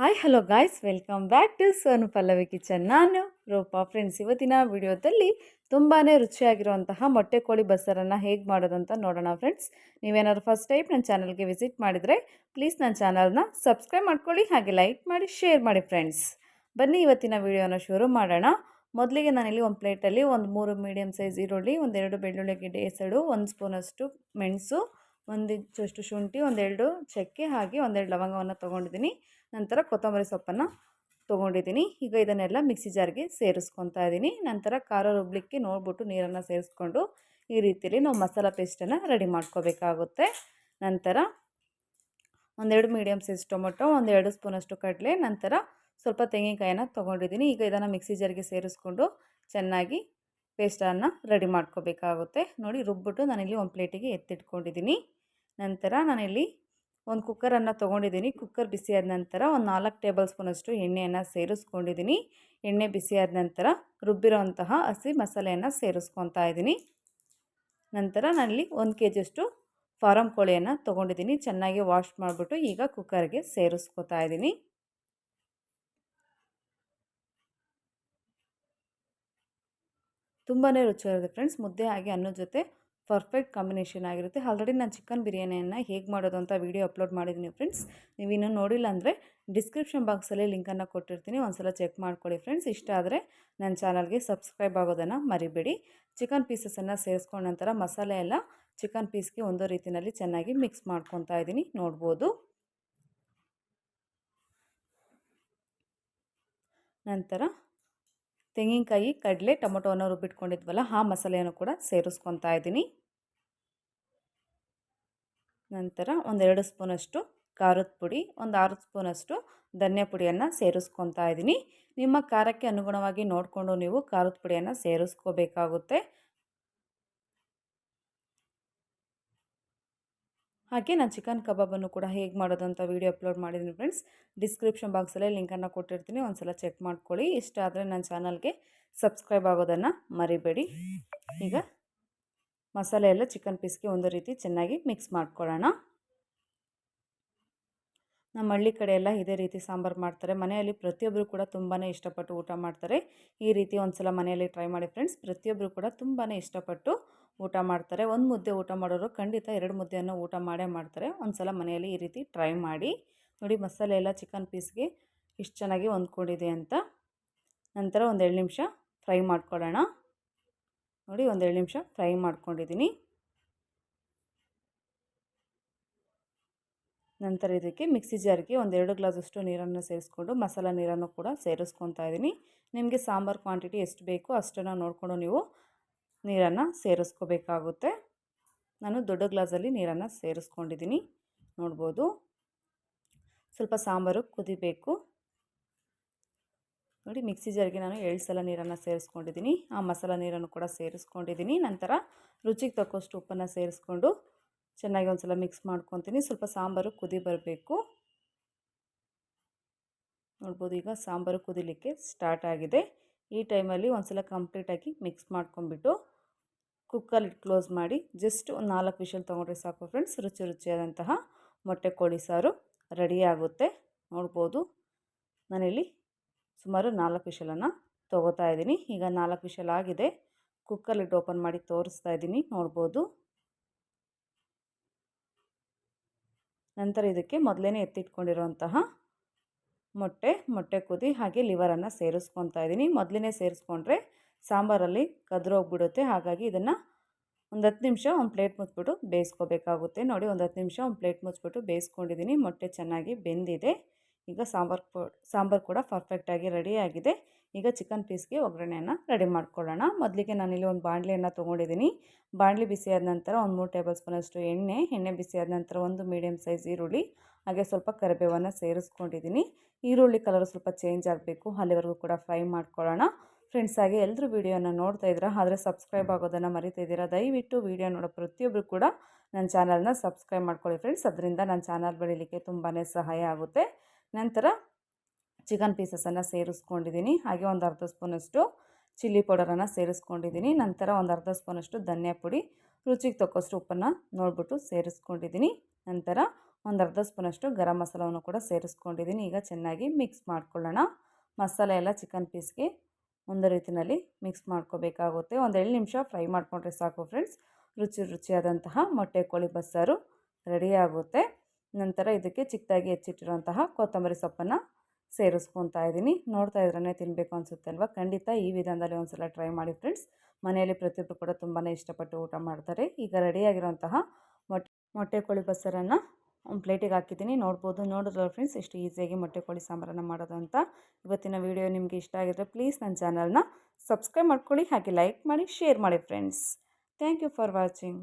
Hi hello guys welcome back to Sonu Pallavi kitchen ನಾನು Roopa friends ಇವತ್ತಿನ ವಿಡಿಯೋದಲ್ಲಿ ತುಂಬಾ ರುಚಿಯಾಗಿರುವಂತಹ ಮೊಟ್ಟೆ ಕೋಳಿ ಬಸ್ಸರನ್ನು ಹೇಗೆ ಮಾಡೋದು ಅಂತ ನೋಡೋಣ ಫ್ರೆಂಡ್ಸ್ ನೀವೇನಾದ್ರು ಫಸ್ಟ್ ಟೈಮ್ ನನ್ನ ಚಾನಲ್ಗೆ ವಿಸಿಟ್ ಮಾಡಿದರೆ ಪ್ಲೀಸ್ ನನ್ನ ಚಾನಲ್ನ ಸಬ್ಸ್ಕ್ರೈಬ್ ಮಾಡ್ಕೊಳ್ಳಿ, ಹಾಗೆ ಲೈಕ್ ಮಾಡಿ ಶೇರ್ ಮಾಡಿ ಫ್ರೆಂಡ್ಸ್ ಬನ್ನಿ, ಇವತ್ತಿನ ವಿಡಿಯೋನ ಶುರು ಮಾಡೋಣ. ಮೊದಲಿಗೆ ನಾನಿಲ್ಲಿ ಒಂದು ಪ್ಲೇಟಲ್ಲಿ ಒಂದು ಮೂರು ಮೀಡಿಯಮ್ ಸೈಜ್ ಈರುಳ್ಳಿ ಒಂದೆರಡು ಬೆಳ್ಳುಳ್ಳಿ ಗೆಡ್ಡೆ ಎಸಳು ಒಂದು ಸ್ಪೂನಷ್ಟು ಮೆಣಸು ಒಂದು ಇಂಚಷ್ಟು ಶುಂಠಿ, ಒಂದೆರಡು ಚಕ್ಕೆ ಹಾಗೆ ಒಂದೆರಡು ಲವಂಗವನ್ನು ತೊಗೊಂಡಿದ್ದೀನಿ. ನಂತರ ಕೊತ್ತಂಬರಿ ಸೊಪ್ಪನ್ನು ತೊಗೊಂಡಿದ್ದೀನಿ. ಈಗ ಇದನ್ನೆಲ್ಲ ಮಿಕ್ಸಿ ಜಾರ್ಗೆ ಸೇರಿಸ್ಕೊತಾ ಇದ್ದೀನಿ. ನಂತರ ಖಾರ ರುಬ್ಲಿಕ್ಕೆ ನೋಡ್ಬಿಟ್ಟು ನೀರನ್ನು ಸೇರಿಸ್ಕೊಂಡು ಈ ರೀತಿಯಲ್ಲಿ ನಾವು ಮಸಾಲ ಪೇಸ್ಟನ್ನು ರೆಡಿ ಮಾಡ್ಕೋಬೇಕಾಗುತ್ತೆ. ನಂತರ ಒಂದೆರಡು ಮೀಡಿಯಮ್ ಸೈಜ್ ಟೊಮೊಟೊ, ಒಂದೆರಡು ಸ್ಪೂನಷ್ಟು ಕಡಲೆ, ನಂತರ ಸ್ವಲ್ಪ ತೆಂಗಿನಕಾಯಿನ ತೊಗೊಂಡಿದ್ದೀನಿ. ಈಗ ಇದನ್ನು ಮಿಕ್ಸಿ ಜಾರ್ಗೆ ಸೇರಿಸ್ಕೊಂಡು ಚೆನ್ನಾಗಿ ಪೇಸ್ಟನ್ನು ರೆಡಿ ಮಾಡ್ಕೋಬೇಕಾಗುತ್ತೆ. ನೋಡಿ ರುಬ್ಬಿಟ್ಟು ನಾನಿಲ್ಲಿ ಒಂದು ಪ್ಲೇಟಿಗೆ ಎತ್ತಿಟ್ಕೊಂಡಿದ್ದೀನಿ. ನಂತರ ನಾನಿಲ್ಲಿ ಒಂದು ಕುಕ್ಕರನ್ನು ತೊಗೊಂಡಿದ್ದೀನಿ. ಕುಕ್ಕರ್ ಬಿಸಿಯಾದ ನಂತರ ಒಂದು ನಾಲ್ಕು ಟೇಬಲ್ ಸ್ಪೂನಷ್ಟು ಎಣ್ಣೆಯನ್ನು ಸೇರಿಸ್ಕೊಂಡಿದ್ದೀನಿ. ಎಣ್ಣೆ ಬಿಸಿಯಾದ ನಂತರ ರುಬ್ಬಿರೋಂತಹ ಹಸಿ ಮಸಾಲೆಯನ್ನು ಸೇರಿಸ್ಕೊತಾ ಇದ್ದೀನಿ. ನಂತರ ನಾನಿಲ್ಲಿ ಒಂದು ಕೆ ಜಿಯಷ್ಟು ಫಾರಂ ಕೋಳಿಯನ್ನು ತೊಗೊಂಡಿದ್ದೀನಿ. ಚೆನ್ನಾಗಿ ವಾಶ್ ಮಾಡಿಬಿಟ್ಟು ಈಗ ಕುಕ್ಕರ್ಗೆ ಸೇರಿಸ್ಕೊತಾ ಇದ್ದೀನಿ. ತುಂಬಾ ರುಚಿಯಾಗಿದೆ ಫ್ರೆಂಡ್ಸ್. ಮುದ್ದೆ ಹಾಗೆ ಅನ್ನೋ ಜೊತೆ ಪರ್ಫೆಕ್ಟ್ ಕಾಂಬಿನೇಷನ್ ಆಗಿರುತ್ತೆ. ಆಲ್ರೆಡಿ ನಾನು ಚಿಕನ್ ಬಿರಿಯಾನಿಯನ್ನು ಹೇಗೆ ಮಾಡೋದು ಅಂತ ವೀಡಿಯೋ ಅಪ್ಲೋಡ್ ಮಾಡಿದ್ದೀನಿ ಫ್ರೆಂಡ್ಸ್. ನೀವು ಇನ್ನೂ ನೋಡಿಲ್ಲ ಅಂದರೆ ಡಿಸ್ಕ್ರಿಪ್ಷನ್ ಬಾಕ್ಸಲ್ಲಿ ಲಿಂಕನ್ನು ಕೊಟ್ಟಿರ್ತೀನಿ. ಒಂದ್ಸಲ ಚೆಕ್ ಮಾಡ್ಕೊಳ್ಳಿ ಫ್ರೆಂಡ್ಸ್. ಇಷ್ಟ ಆದರೆ ನನ್ನ ಚಾನಲ್ಗೆ ಸಬ್ಸ್ಕ್ರೈಬ್ ಆಗೋದನ್ನು ಮರಿಬೇಡಿ. ಚಿಕನ್ ಪೀಸಸನ್ನು ಸೇರಿಸ್ಕೊಂಡ ನಂತರ ಮಸಾಲೆ ಎಲ್ಲ ಚಿಕನ್ ಪೀಸ್ಗೆ ಒಂದು ರೀತಿಯಲ್ಲಿ ಚೆನ್ನಾಗಿ ಮಿಕ್ಸ್ ಮಾಡ್ಕೊತಾ ಇದ್ದೀನಿ. ನೋಡ್ಬೋದು. ನಂತರ ತೆಂಗಿನಕಾಯಿ, ಕಡಲೆ ಟೊಮೊಟೊವನ್ನು ರುಬ್ಬಿಟ್ಕೊಂಡಿದ್ವಲ್ಲ ಆ ಮಸಾಲೆಯನ್ನು ಕೂಡ ಸೇರಿಸ್ಕೊತಾ ಇದ್ದೀನಿ. ನಂತರ ಒಂದೆರಡು ಸ್ಪೂನಷ್ಟು ಖಾರದ ಪುಡಿ, ಒಂದು ಆರು ಸ್ಪೂನಷ್ಟು ಧನ್ಯ ಪುಡಿಯನ್ನು ಸೇರಿಸ್ಕೊತಾ ಇದ್ದೀನಿ ನಿಮ್ಮ ಖಾರಕ್ಕೆ ಅನುಗುಣವಾಗಿ ನೋಡಿಕೊಂಡು ನೀವು ಖಾರದ ಪುಡಿಯನ್ನು ಸೇರಿಸ್ಕೋಬೇಕಾಗುತ್ತೆ. ಹಾಗೆ ನಾನು ಚಿಕನ್ ಕಬಾಬನ್ನು ಕೂಡ ಹೇಗೆ ಮಾಡೋದು ಅಂತ ವೀಡಿಯೋ ಅಪ್ಲೋಡ್ ಮಾಡಿದ್ದೀನಿ ಫ್ರೆಂಡ್ಸ್ ಡಿಸ್ಕ್ರಿಪ್ಷನ್ ಬಾಕ್ಸಲ್ಲೇ ಲಿಂಕನ್ನು ಕೊಟ್ಟಿರ್ತೀನಿ ಒಂದು ಸಲ ಚೆಕ್ ಮಾಡ್ಕೊಳ್ಳಿ. ಇಷ್ಟ ಆದರೆ ನನ್ನ ಚಾನಲ್ಗೆ ಸಬ್ಸ್ಕ್ರೈಬ್ ಆಗೋದನ್ನು ಮರಿಬೇಡಿ. ಈಗ ಮಸಾಲೆ ಎಲ್ಲ ಚಿಕನ್ ಪೀಸ್ಗೆ ಒಂದು ರೀತಿ ಚೆನ್ನಾಗಿ ಮಿಕ್ಸ್ ಮಾಡ್ಕೊಳ್ಳೋಣ. ನಮ್ಮ ಹಳ್ಳಿ ಕಡೆ ಎಲ್ಲ ಇದೇ ರೀತಿ ಸಾಂಬಾರು ಮಾಡ್ತಾರೆ. ಮನೆಯಲ್ಲಿ ಪ್ರತಿಯೊಬ್ಬರು ಕೂಡ ತುಂಬಾ ಇಷ್ಟಪಟ್ಟು ಊಟ ಮಾಡ್ತಾರೆ. ಈ ರೀತಿ ಒಂದು ಸಲ ಮನೆಯಲ್ಲಿ ಟ್ರೈ ಮಾಡಿ ಫ್ರೆಂಡ್ಸ್ ಪ್ರತಿಯೊಬ್ಬರು ಕೂಡ ತುಂಬಾ ಇಷ್ಟಪಟ್ಟು ಊಟ ಮಾಡ್ತಾರೆ. ಒಂದು ಮುದ್ದೆ ಊಟ ಮಾಡೋರು ಖಂಡಿತ ಎರಡು ಮುದ್ದೆಯನ್ನು ಊಟ ಮಾಡೇ ಮಾಡ್ತಾರೆ. ಒಂದು ಸಲ ಮನೆಯಲ್ಲಿ ಈ ರೀತಿ ಟ್ರೈ ಮಾಡಿ ನೋಡಿ ಮಸಾಲೆ ಎಲ್ಲ ಚಿಕನ್ ಪೀಸ್ಗೆ ಇಷ್ಟು ಚೆನ್ನಾಗಿ ಹೊಂದ್ಕೊಂಡಿದೆ ಅಂತ. ನಂತರ ಒಂದು ಎರಡು ನಿಮಿಷ ಫ್ರೈ ಮಾಡ್ಕೊಳ್ಳೋಣ. ನೋಡಿ ಒಂದೆರಡು ನಿಮಿಷ ಫ್ರೈ ಮಾಡ್ಕೊಂಡಿದ್ದೀನಿ. ನಂತರ ಇದಕ್ಕೆ ಮಿಕ್ಸಿ ಜಾರ್ಗೆ ಒಂದೆರಡು ಗ್ಲಾಸಷ್ಟು ನೀರನ್ನು ಸೇರಿಸ್ಕೊಂಡು ಮಸಾಲ ನೀರನ್ನು ಕೂಡ ಸೇರಿಸ್ಕೊತಾ ಇದ್ದೀನಿ. ನಿಮಗೆ ಸಾಂಬಾರು ಕ್ವಾಂಟಿಟಿ ಎಷ್ಟು ಬೇಕೋ ಅಷ್ಟನ್ನು ನೋಡಿಕೊಂಡು ನೀವು ನೀರನ್ನು ಸೇರಿಸ್ಕೋಬೇಕಾಗುತ್ತೆ. ನಾನು ದೊಡ್ಡ ಗ್ಲಾಸಲ್ಲಿ ನೀರನ್ನು ಸೇರಿಸ್ಕೊಂಡಿದ್ದೀನಿ. ನೋಡ್ಬೋದು. ಸ್ವಲ್ಪ ಸಾಂಬಾರು ಕುದಿಬೇಕು. ನೋಡಿ ಮಿಕ್ಸಿ ಜಾರಿಗೆ ನಾನು ಏಳು ಸಲ ನೀರನ್ನು ಸೇರಿಸ್ಕೊಂಡಿದ್ದೀನಿ. ಆ ಮಸಾಲ ನೀರನ್ನು ಕೂಡ ಸೇರಿಸ್ಕೊಂಡಿದ್ದೀನಿ. ನಂತರ ರುಚಿಗೆ ತಕ್ಕಷ್ಟು ಉಪ್ಪನ್ನು ಸೇರಿಸ್ಕೊಂಡು ಚೆನ್ನಾಗಿ ಒಂದು ಸಲ ಮಿಕ್ಸ್ ಮಾಡ್ಕೊತೀನಿ. ಸ್ವಲ್ಪ ಸಾಂಬಾರು ಕುದಿ ಬರಬೇಕು. ನೋಡ್ಬೋದು ಈಗ ಸಾಂಬಾರು ಕುದಿಲಿಕ್ಕೆ ಸ್ಟಾರ್ಟ್ ಆಗಿದೆ. ಈ ಟೈಮಲ್ಲಿ ಒಂದು ಸಲ ಕಂಪ್ಲೀಟಾಗಿ ಮಿಕ್ಸ್ ಮಾಡ್ಕೊಂಬಿಟ್ಟು ಕುಕ್ಕಲ್ಲಿ ಕ್ಲೋಸ್ ಮಾಡಿ ಜಸ್ಟ್ ಒಂದು ನಾಲ್ಕು ವಿಷಲ್ ತೊಗೊಂಡ್ರೆ ಸಾಕು ಫ್ರೆಂಡ್ಸ್ ರುಚಿ ರುಚಿಯಾದಂತಹ ಮೊಟ್ಟೆ ಕೋಳಿ ಸಾರು ರೆಡಿ ಆಗುತ್ತೆ. ನೋಡ್ಬೋದು ನಾನಿಲ್ಲಿ ಸುಮಾರು ನಾಲ್ಕು ವಿಷಲನ್ನು ತೊಗೋತಾ ಇದ್ದೀನಿ. ಈಗ ನಾಲ್ಕು ವಿಷಲ್ ಆಗಿದೆ. ಕುಕ್ಕರ್ಲಿಟ್ಟು ಓಪನ್ ಮಾಡಿ ತೋರಿಸ್ತಾ ಇದ್ದೀನಿ. ನೋಡ್ಬೋದು. ನಂತರ ಇದಕ್ಕೆ ಮೊದಲೇ ಎತ್ತಿಟ್ಕೊಂಡಿರುವಂತಹ ಮೊಟ್ಟೆ ಮೊಟ್ಟೆ ಕುದಿ ಹಾಗೆ ಲಿವರನ್ನು ಸೇರಿಸ್ಕೊತಾ ಇದ್ದೀನಿ. ಮೊದಲೇ ಸೇರಿಸ್ಕೊಂಡ್ರೆ ಸಾಂಬಾರಲ್ಲಿ ಕದ್ರೋಗ್ಬಿಡುತ್ತೆ ಹಾಗಾಗಿ ಇದನ್ನು ಒಂದು ಹತ್ತು ನಿಮಿಷ ಒಂದು ಪ್ಲೇಟ್ ಮುಚ್ಚಿಬಿಟ್ಟು ಬೇಯಿಸ್ಕೋಬೇಕಾಗುತ್ತೆ. ನೋಡಿ, ಒಂದು ಹತ್ತು ನಿಮಿಷ ಒಂದು ಪ್ಲೇಟ್ ಮುಚ್ಚಿಬಿಟ್ಟು ಬೇಯಿಸ್ಕೊಂಡಿದ್ದೀನಿ. ಮೊಟ್ಟೆ ಚೆನ್ನಾಗಿ ಬೆಂದಿದೆ. ಈಗ ಸಾಂಬಾರು ಸಾಂಬಾರು ಕೂಡ ಪರ್ಫೆಕ್ಟಾಗಿ ರೆಡಿಯಾಗಿದೆ ಈಗ ಚಿಕನ್ ಪೀಸ್ಗೆ ಒಗ್ಗರಣೆಯನ್ನು ರೆಡಿ ಮಾಡ್ಕೊಳ್ಳೋಣ. ಮೊದಲಿಗೆ ನಾನಿಲ್ಲಿ ಒಂದು ಬಾಣಲೆಯನ್ನು ತೊಗೊಂಡಿದ್ದೀನಿ. ಬಾಣಲಿ ಬಿಸಿಯಾದ ನಂತರ ಒಂದು ಮೂರು ಟೇಬಲ್ ಸ್ಪೂನಷ್ಟು ಎಣ್ಣೆ ಎಣ್ಣೆ ಬಿಸಿಯಾದ ನಂತರ ಒಂದು ಮೀಡಿಯಮ್ ಸೈಜ್ ಈರುಳ್ಳಿ, ಹಾಗೆ ಸ್ವಲ್ಪ ಕರಿಬೇವನ್ನು ಸೇರಿಸ್ಕೊಂಡಿದ್ದೀನಿ. ಈರುಳ್ಳಿ ಕಲರ್ ಸ್ವಲ್ಪ ಚೇಂಜ್ ಆಗಬೇಕು, ಅಲ್ಲಿವರೆಗೂ ಕೂಡ ಫ್ರೈ ಮಾಡ್ಕೊಳ್ಳೋಣ. ಫ್ರೆಂಡ್ಸ್ ಹಾಗೆ ಎಲ್ಲರೂ ವೀಡಿಯೋನ ನೋಡ್ತಾ ಇದ್ದೀರಾ, ಆದರೆ ಸಬ್ಸ್ಕ್ರೈಬ್ ಆಗೋದನ್ನು ಮರಿತಾ ದಯವಿಟ್ಟು ವೀಡಿಯೋ ನೋಡೋ ಪ್ರತಿಯೊಬ್ಬರು ಕೂಡ ನನ್ನ ಚಾನಲ್ನ ಸಬ್ಸ್ಕ್ರೈಬ್ ಮಾಡ್ಕೊಳ್ಳಿ ಫ್ರೆಂಡ್ಸ್ ಅದರಿಂದ ನನ್ನ ಚಾನಲ್ ಬೆಳೀಲಿಕ್ಕೆ ತುಂಬಾ ಸಹಾಯ ಆಗುತ್ತೆ. ನಂತರ ಚಿಕನ್ ಪೀಸಸನ್ನು ಸೇರಿಸ್ಕೊಂಡಿದ್ದೀನಿ. ಹಾಗೆ ಒಂದು ಅರ್ಧ ಸ್ಪೂನಷ್ಟು ಚಿಲ್ಲಿ ಪೌಡರನ್ನು ಸೇರಿಸ್ಕೊಂಡಿದ್ದೀನಿ. ನಂತರ ಒಂದು ಅರ್ಧ ಸ್ಪೂನಷ್ಟು ಧನಿಯಾ ಪುಡಿ, ರುಚಿಗೆ ತಕ್ಕಷ್ಟು ಉಪ್ಪನ್ನು ನೋಡಿಬಿಟ್ಟು ಸೇರಿಸ್ಕೊಂಡಿದ್ದೀನಿ. ನಂತರ ಒಂದು ಅರ್ಧ ಸ್ಪೂನಷ್ಟು ಗರಂ ಮಸಾಲವನ್ನು ಕೂಡ ಸೇರಿಸ್ಕೊಂಡಿದ್ದೀನಿ. ಈಗ ಚೆನ್ನಾಗಿ ಮಿಕ್ಸ್ ಮಾಡ್ಕೊಳ್ಳೋಣ. ಮಸಾಲೆ ಎಲ್ಲ ಚಿಕನ್ ಪೀಸ್ಗೆ ಒಂದು ರೀತಿಯಲ್ಲಿ ಮಿಕ್ಸ್ ಮಾಡ್ಕೋಬೇಕಾಗುತ್ತೆ. ಒಂದು ಏಳು ನಿಮಿಷ ಫ್ರೈ ಮಾಡಿಕೊಂಡ್ರೆ ಸಾಕು ಫ್ರೆಂಡ್ಸ್. ರುಚಿ ರುಚಿಯಾದಂತಹ ಮೊಟ್ಟೆ ಕೋಳಿ ಬಸ್ಸಾರು ರೆಡಿಯಾಗುತ್ತೆ ನಂತರ ಇದಕ್ಕೆ ಚಿಕ್ಕದಾಗಿ ಹೆಚ್ಚಿಟ್ಟಿರುವಂತಹ ಕೊತ್ತಂಬರಿ ಸೊಪ್ಪನ್ನು ಸೇರಿಸ್ಕೊತಾ ಇದ್ದೀನಿ. ನೋಡ್ತಾ ಇದ್ರೇ ತಿನ್ನಬೇಕು ಅನಿಸುತ್ತೆ ಅಲ್ವಾ ಖಂಡಿತ ಈ ವಿಧಾನದಲ್ಲಿ ಒಂದು ಸಲ ಟ್ರೈ ಮಾಡಿ ಫ್ರೆಂಡ್ಸ್. ಮನೆಯಲ್ಲಿ ಪ್ರತಿಯೊಬ್ಬರು ಕೂಡ ತುಂಬಾ ಇಷ್ಟಪಟ್ಟು ಊಟ ಮಾಡ್ತಾರೆ. ಈಗ ರೆಡಿಯಾಗಿರುವಂತಹ ಮೊಟ್ಟೆ ಮೊಟ್ಟೆ ಕೋಳಿ ಬಸ್ಸರನ್ನು ಒಂದು ಪ್ಲೇಟಿಗೆ ಹಾಕಿದ್ದೀನಿ. ನೋಡ್ಬೋದು, ನೋಡಿದ್ರಲ್ಲ ಫ್ರೆಂಡ್ಸ್, ಎಷ್ಟು ಈಸಿಯಾಗಿ ಮೊಟ್ಟೆ ಕೋಳಿ ಸಾಂಬಾರನ್ನು ಮಾಡೋದು ಅಂತ. ಇವತ್ತಿನ ವಿಡಿಯೋ ನಿಮಗೆ ಇಷ್ಟ ಆಗಿದ್ರೆ ಪ್ಲೀಸ್ ನನ್ನ ಚಾನಲ್ನ ಸಬ್ಸ್ಕ್ರೈಬ್ ಮಾಡ್ಕೊಳ್ಳಿ, ಹಾಗೆ ಲೈಕ್ ಮಾಡಿ, ಶೇರ್ ಮಾಡಿ friends. Thank you for watching.